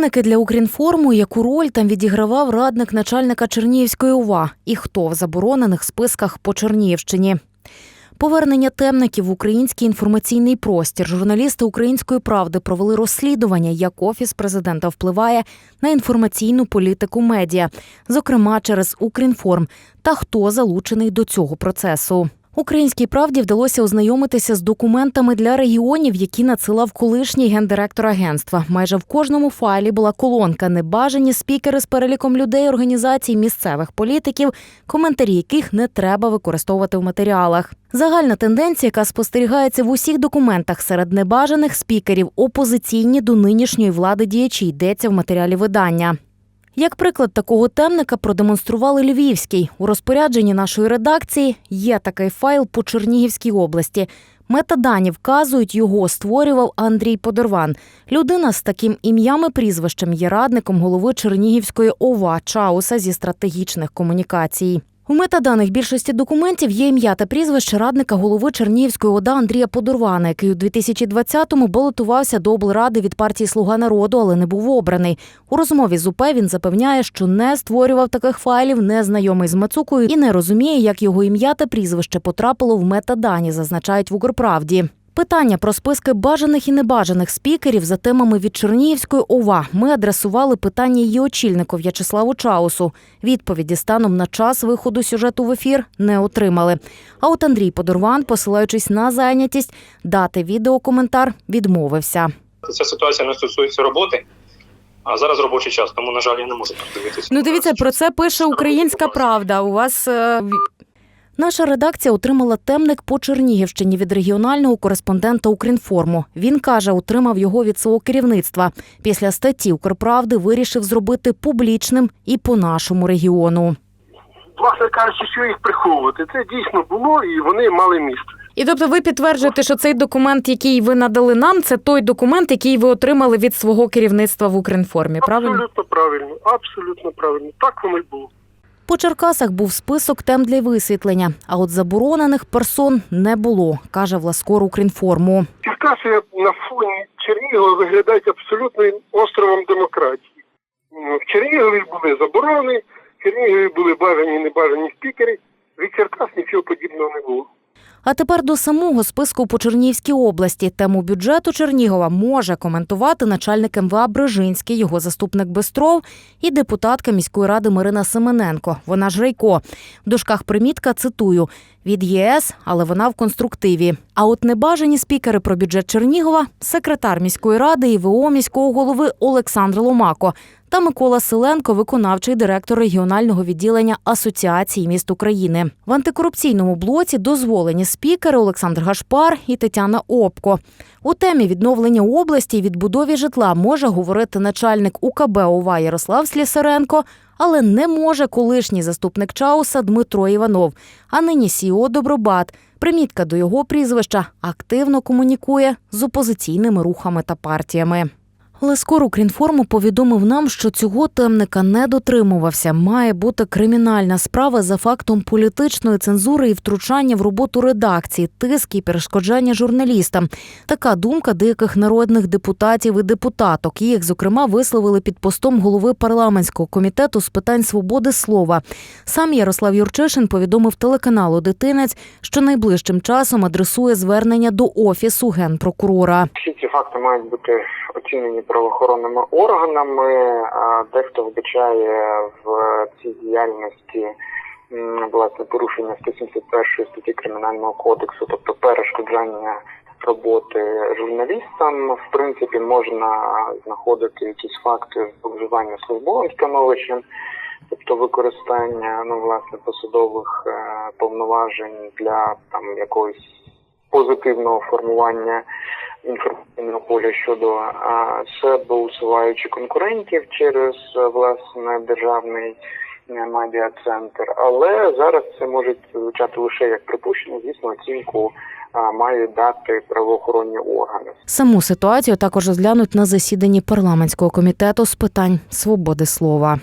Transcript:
Темники для Укрінформу, яку роль там відігравав радник начальника Чернігівської ОВА і хто в заборонених списках по Чернігівщині. Повернення темників в український інформаційний простір. Журналісти української правди провели розслідування, як офіс президента впливає на інформаційну політику медіа, зокрема через Укрінформ, та хто залучений до цього процесу. Українській правді вдалося ознайомитися з документами для регіонів, які надсилав колишній гендиректор агентства. Майже в кожному файлі була колонка небажані спікери з переліком людей, організацій, місцевих політиків, коментарі яких не треба використовувати в матеріалах. Загальна тенденція, яка спостерігається в усіх документах серед небажаних спікерів, опозиційні до нинішньої влади діячі йдеться в матеріалі видання. Як приклад такого темника продемонстрували Львівський. У розпорядженні нашої редакції є такий файл по Чернігівській області. Метадані вказують, його створював Андрій Подорван. Людина з таким ім'ям і прізвищем є радником голови Чернігівської ОВА Чауса зі стратегічних комунікацій. У метаданих більшості документів є ім'я та прізвище радника голови Чернігівської ОДА Андрія Подорвана, який у 2020-му балотувався до облради від партії Слуга народу, але не був обраний. У розмові з УП він запевняє, що не створював таких файлів, не знайомий з Мацукою і не розуміє, як його ім'я та прізвище потрапило в метадані, зазначають в Укрправді. Питання про списки бажаних і небажаних спікерів за темами від Чернігівської ОВА ми адресували питання її очільнику В'ячеславу Чаусу. Відповіді станом на час виходу сюжету в ефір не отримали. А от Андрій Подорван, посилаючись на зайнятість, дати відеокоментар відмовився. Ця ситуація не стосується роботи. А зараз робочий час, тому на жаль, я не можу так дивитися. Ну, дивіться, про це пише Українська Правда. У вас е, Наша редакція отримала темник по Чернігівщині від регіонального кореспондента Укрінформу. Він каже, отримав його від свого керівництва. Після статті Укрправди вирішив зробити публічним і по нашому регіону. власне кажучи, що їх приховувати. Це дійсно було, і вони мали місце. І тобто, ви підтверджуєте, що цей документ, який ви надали нам, це той документ, який ви отримали від свого керівництва в Укрінформі. Правильно? Абсолютно правильно, абсолютно правильно. Так воно й було. По Черкасах був список тем для висвітлення, а от заборонених персон не було, каже Власкор Укрінформу. Черкаси на фоні Чернігова виглядають абсолютним островом демократії. В Чернігові були заборони, в Чернігові були бажані небажані спікери. Від Черкас нічого подібного не було. А тепер до самого списку по Чернігівській області. Тему бюджету Чернігова може коментувати начальник МВА Брижинський, його заступник Бестров і депутатка міської ради Марина Семененко. Вона ж Рейко. В дужках примітка цитую від ЄС, але вона в конструктиві. А от небажані спікери про бюджет Чернігова, секретар міської ради і ВО міського голови Олександр Ломако та Микола Селенко, виконавчий директор регіонального відділення Асоціації міст України. В антикорупційному блоці дозволені спікери Олександр Гашпар і Тетяна Обко. У темі відновлення області і відбудові житла може говорити начальник УКБ ОВА Ярослав Слісаренко, але не може колишній заступник Чауса Дмитро Іванов, а нині СІО Добробат. Примітка до його прізвища активно комунікує з опозиційними рухами та партіями. Лескор Укрінформу повідомив нам, що цього темника не дотримувався. Має бути кримінальна справа за фактом політичної цензури і втручання в роботу редакції, тиск і перешкоджання журналістам. Така думка деяких народних депутатів і депутаток. Їх, зокрема, висловили під постом голови парламентського комітету з питань свободи слова. Сам Ярослав Юрчишин повідомив телеканалу Дитинець, що найближчим часом адресує звернення до офісу генпрокурора. Всі ці факти мають бути оцінені правоохоронними органами. Дехто вбачає в цій діяльності власне порушення 171 статті кримінального кодексу, тобто перешкоджання роботи журналістам. В принципі, можна знаходити якісь факти зловживання службовим становищем. Тобто використання ну власне посадових е, повноважень для там якогось позитивного формування інформаційного поля щодо себе усуваючи конкурентів через е, власне державний е, медіа-центр. Але зараз це може звучати лише як припущення. Звісно, оцінку мають дати правоохоронні органи. Саму ситуацію також розглянуть на засіданні парламентського комітету з питань свободи слова.